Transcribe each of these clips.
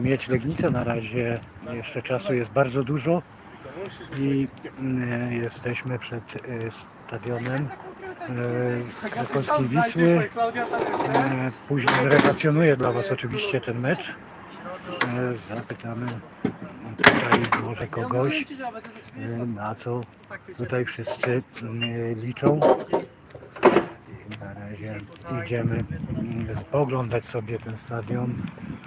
mieć Legnicę. Na razie jeszcze czasu jest bardzo dużo i e, jesteśmy przed e, stadionem e, Krakowskiej Wisły. Później relacjonuję dla Was oczywiście ten mecz. Zapytamy tutaj może kogoś, na co tutaj wszyscy liczą. I Na razie idziemy mm, poglądać sobie ten stadion.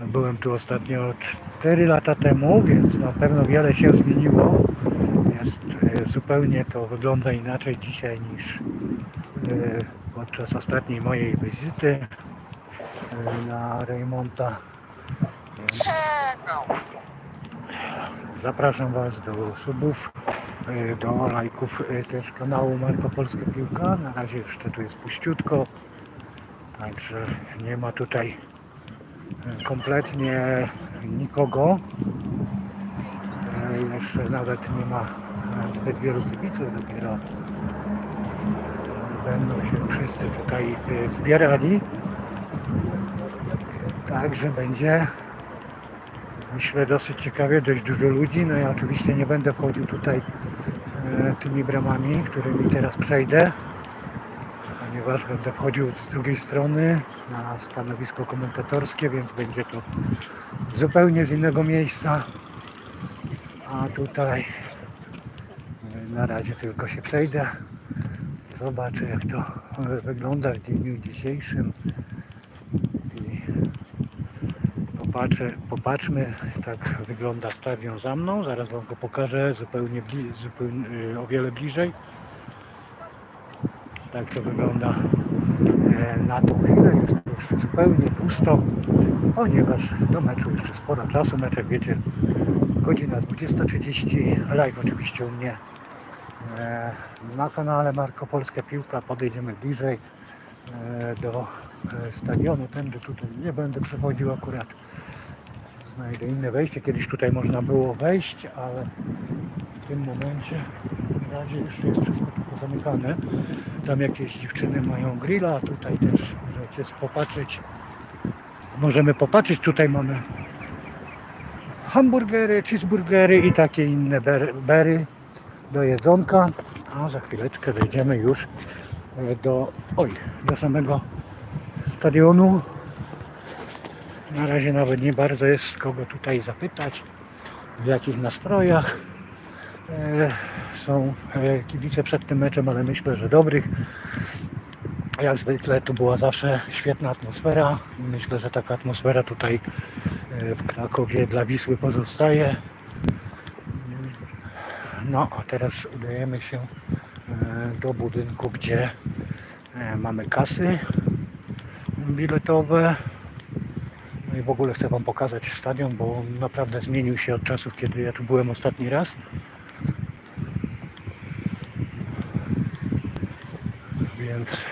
Byłem tu ostatnio 4 lata temu, więc na pewno wiele się zmieniło. Jest e, zupełnie to wygląda inaczej dzisiaj niż e, podczas ostatniej mojej wizyty e, na Reymonta. Zapraszam Was do subów, do lajków też kanału Marko Polska Piłka. Na razie jeszcze tu jest puściutko, także nie ma tutaj kompletnie nikogo. Jeszcze nawet nie ma zbyt wielu kibiców, dopiero będą się wszyscy tutaj e, zbierali. Także będzie myślę dosyć ciekawie, dość dużo ludzi. No ja oczywiście nie będę wchodził tutaj e, tymi bramami, którymi teraz przejdę, ponieważ będę wchodził z drugiej strony na stanowisko komentatorskie, więc będzie to zupełnie z innego miejsca. A tutaj e, na razie tylko się przejdę. Zobaczę jak to e, wygląda w dniu dzisiejszym. I Popatrzę, popatrzmy, tak wygląda stadion za mną. Zaraz Wam go pokażę zupełnie, zupełnie y, o wiele bliżej. Tak to wygląda e, na tą chwilę. Jest już zupełnie pusto, ponieważ do meczu jeszcze sporo czasu. Meczek wiecie, godzina 20.30. Live oczywiście u mnie e, na kanale Marko Polska Piłka. Podejdziemy bliżej e, do stadionu. Tędy tutaj nie będę przechodził akurat. Znajdę inne wejście. Kiedyś tutaj można było wejść, ale w tym momencie na razie jeszcze jest wszystko tylko zamykane. Tam jakieś dziewczyny mają grilla, tutaj też możecie popatrzeć. Możemy popatrzeć, tutaj mamy hamburgery, cheeseburgery i takie inne ber- bery do jedzonka. A za chwileczkę wejdziemy już e, do, oj, do samego stadionu. Na razie nawet nie bardzo jest kogo tutaj zapytać, w jakich nastrojach są e, kibice przed tym meczem, ale myślę, że dobrych. Jak zwykle to była zawsze świetna atmosfera. Myślę, że taka atmosfera tutaj e, w Krakowie dla Wisły pozostaje. No, a teraz udajemy się e, do budynku, gdzie e, mamy kasy biletowe. No i w ogóle chcę Wam pokazać stadion, bo naprawdę zmienił się od czasów, kiedy ja tu byłem ostatni raz. Więc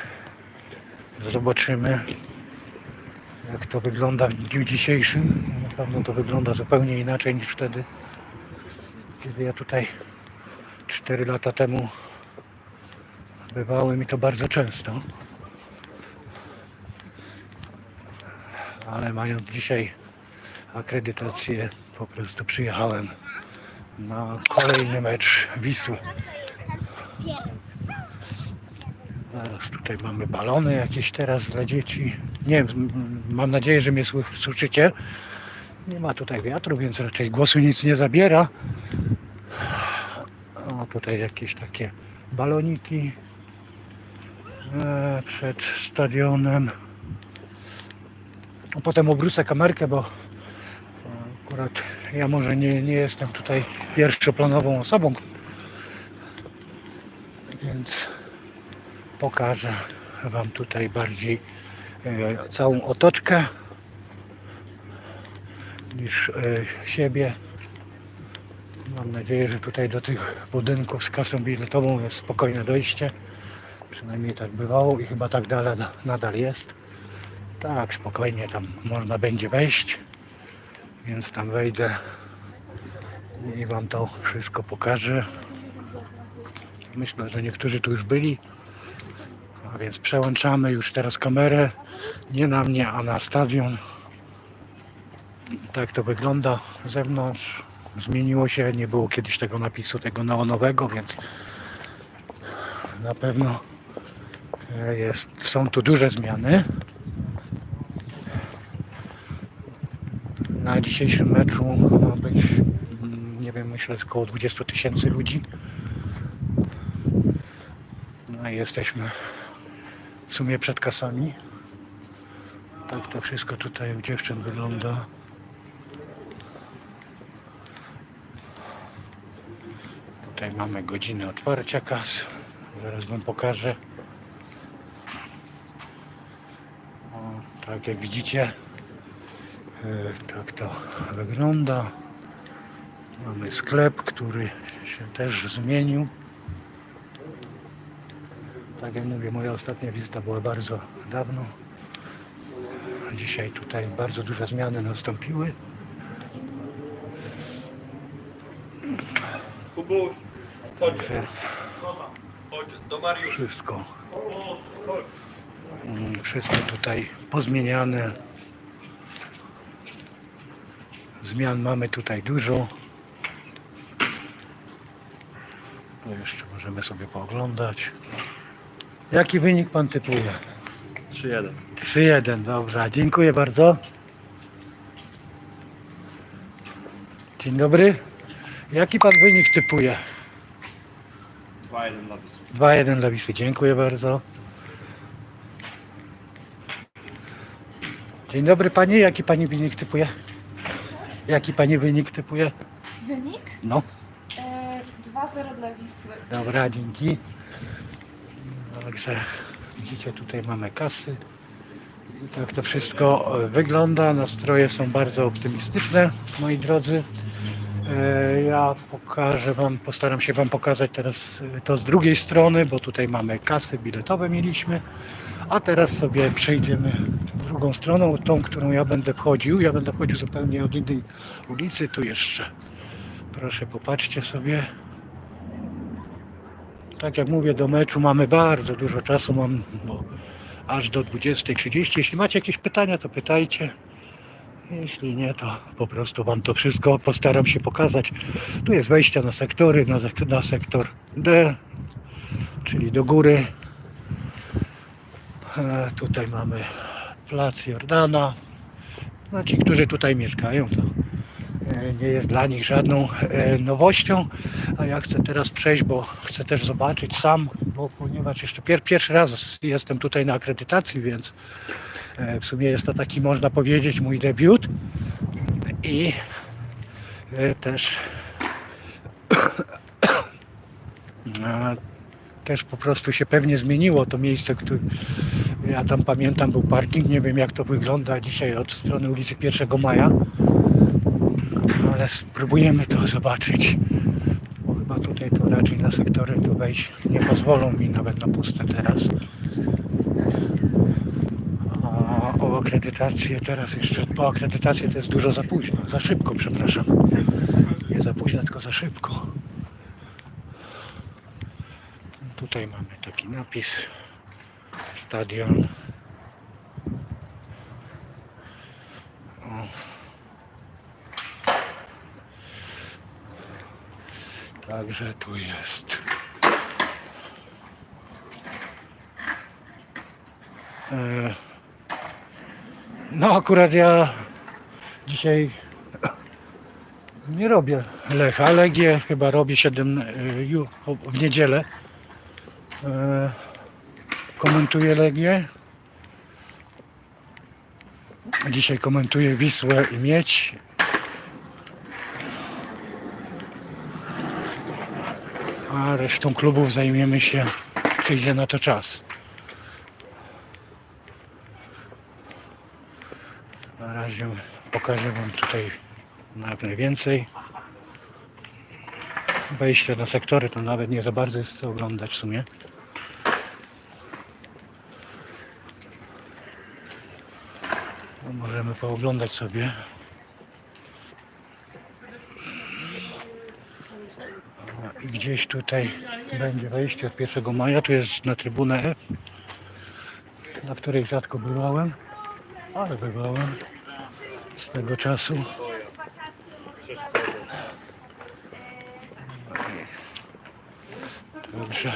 zobaczymy, jak to wygląda w dniu dzisiejszym. Na pewno to wygląda zupełnie inaczej niż wtedy, kiedy ja tutaj 4 lata temu bywałem i to bardzo często. Ale mając dzisiaj akredytację, po prostu przyjechałem na kolejny mecz Wisły. Zaraz tutaj mamy balony jakieś teraz dla dzieci. Nie wiem, mam nadzieję, że mnie sły- słyszycie. Nie ma tutaj wiatru, więc raczej głosu nic nie zabiera. O, tutaj jakieś takie baloniki e, przed stadionem. A potem obrócę kamerkę, bo akurat ja może nie, nie jestem tutaj pierwszoplanową osobą, więc pokażę Wam tutaj bardziej e, całą otoczkę niż e, siebie. Mam nadzieję, że tutaj do tych budynków z kasą biletową jest spokojne dojście. Przynajmniej tak bywało i chyba tak dalej, nadal jest. Tak, spokojnie tam można będzie wejść. Więc tam wejdę i Wam to wszystko pokażę. Myślę, że niektórzy tu już byli. A więc przełączamy już teraz kamerę nie na mnie, a na stadion. tak to wygląda z zewnątrz. Zmieniło się, nie było kiedyś tego napisu, tego neonowego, więc na pewno e, jest, są tu duże zmiany. Na dzisiejszym meczu ma być, mm, nie wiem, myślę, około 20 tysięcy ludzi. No i jesteśmy w sumie przed kasami. Tak to wszystko tutaj u dziewczyn wygląda. Tutaj mamy godzinę otwarcia kas. Zaraz wam pokażę. O, tak jak widzicie, e, tak to wygląda. Mamy sklep, który się też zmienił. Tak jak mówię, moja ostatnia wizyta była bardzo dawno. Dzisiaj tutaj bardzo duże zmiany nastąpiły. Kubuś, chodź, chodź do Mariusza. wszystko, mm, wszystko tutaj pozmieniane. Zmian mamy tutaj dużo. To jeszcze możemy sobie pooglądać. Jaki wynik pan typuje? 3-1. 3-1, dobrze, dziękuję bardzo. Dzień dobry. Jaki pan wynik typuje? 2-1 dla Wisły. 2-1 dla Wisły, dziękuję bardzo. Dzień dobry panie, jaki pani wynik typuje? Jaki pani wynik typuje? Wynik? No, E, 2-0 dla Wisły. dobra, dzięki. Także widzicie, tutaj mamy kasy. I tak to wszystko e, wygląda. Nastroje są bardzo optymistyczne, moi drodzy. E, Ja pokażę Wam, postaram się Wam pokazać teraz e, to z drugiej strony, bo tutaj mamy kasy biletowe mieliśmy, a teraz sobie przejdziemy drugą stroną, tą, którą ja będę wchodził. Ja będę wchodził zupełnie od innej ulicy, tu jeszcze. Proszę, popatrzcie sobie. Tak jak mówię, do meczu mamy bardzo dużo czasu, mam no, aż do 20.30. Jeśli macie jakieś pytania, to pytajcie. Jeśli nie, to po prostu Wam to wszystko postaram się pokazać. Tu jest wejście na sektory, na, na sektor D, czyli do góry. E, tutaj mamy plac Jordana. No, ci, którzy tutaj mieszkają, to nie jest dla nich żadną e, nowością. A ja chcę teraz przejść, bo chcę też zobaczyć sam, bo ponieważ jeszcze pier, pierwszy raz jestem tutaj na akredytacji, więc e, w sumie jest to taki, można powiedzieć, mój debiut. I e, też też po prostu się pewnie zmieniło to miejsce, które ja tam pamiętam był parking, nie wiem jak to wygląda dzisiaj od strony ulicy 1 Maja, ale spróbujemy to zobaczyć, bo chyba tutaj to raczej na sektory tu wejść nie pozwolą mi nawet na puste teraz. A o akredytację teraz jeszcze, po akredytację to jest dużo za późno, za szybko przepraszam. Nie za późno, tylko za szybko. Tutaj mamy taki napis. Stadion. Także tu jest. E, No akurat ja dzisiaj nie robię Lecha. Legię chyba robię 7 y, ju- po- w niedzielę. E, Komentuję Legię. Dzisiaj komentuję Wisłę i Miedź. A resztą klubów zajmiemy się, przyjdzie na to czas. Na razie pokażę Wam tutaj nawet najwięcej. Wejście na sektory to nawet nie za bardzo jest co oglądać w sumie. Możemy pooglądać sobie. A, I gdzieś tutaj będzie wejście od 1 maja. Tu jest na trybunę F, na której rzadko bywałem, ale bywałem swego czasu. Dobrze.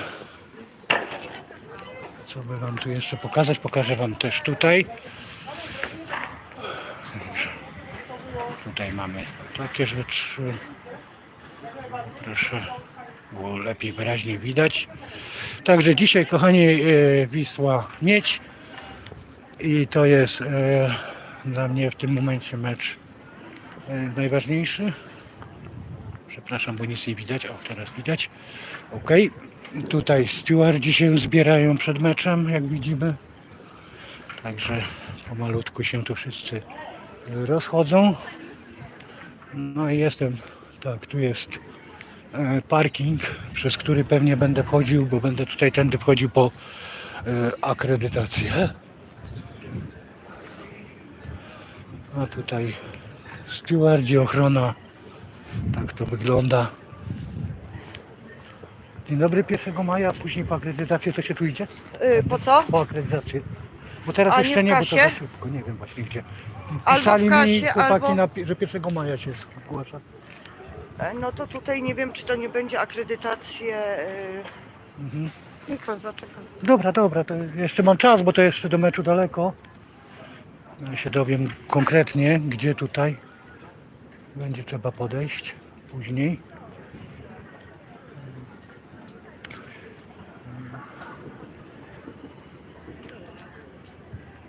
Co by wam tu jeszcze pokazać? Pokażę wam też tutaj. Tutaj mamy takie rzeczy. Proszę, było lepiej wyraźnie widać. Także dzisiaj, kochani, e, Wisła Miedź. I to jest e, dla mnie w tym momencie mecz e, najważniejszy. Przepraszam, bo nic nie widać. O, teraz widać. Ok. Tutaj stewardzi się zbierają przed meczem, jak widzimy. Także pomalutku się tu wszyscy rozchodzą. No i jestem, tak, tu jest parking, przez który pewnie będę wchodził, bo będę tutaj tędy wchodził po e, akredytację. A tutaj stewardzi, ochrona. Tak to wygląda. Dzień dobry, 1 maja, a później po akredytację to się tu idzie? Y, po co? Po akredytację. Bo teraz A nie jeszcze w nie, bo to za szybko, nie wiem właśnie gdzie. Pisali mi chłopaki, albo- na, że 1 maja się zgłasza. E, No to tutaj nie wiem, czy to nie będzie akredytacje. Mhm. Niech pan zaczeka. Dobra, dobra, to jeszcze mam czas, bo to jeszcze do meczu daleko. Ja się dowiem konkretnie, gdzie tutaj będzie trzeba podejść później.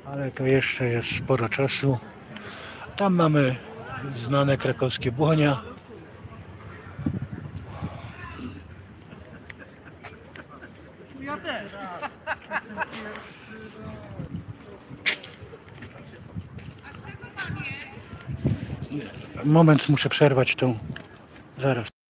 Ale to jeszcze jest sporo czasu. Tam mamy znane krakowskie błonia. Moment, muszę przerwać tą. Zaraz.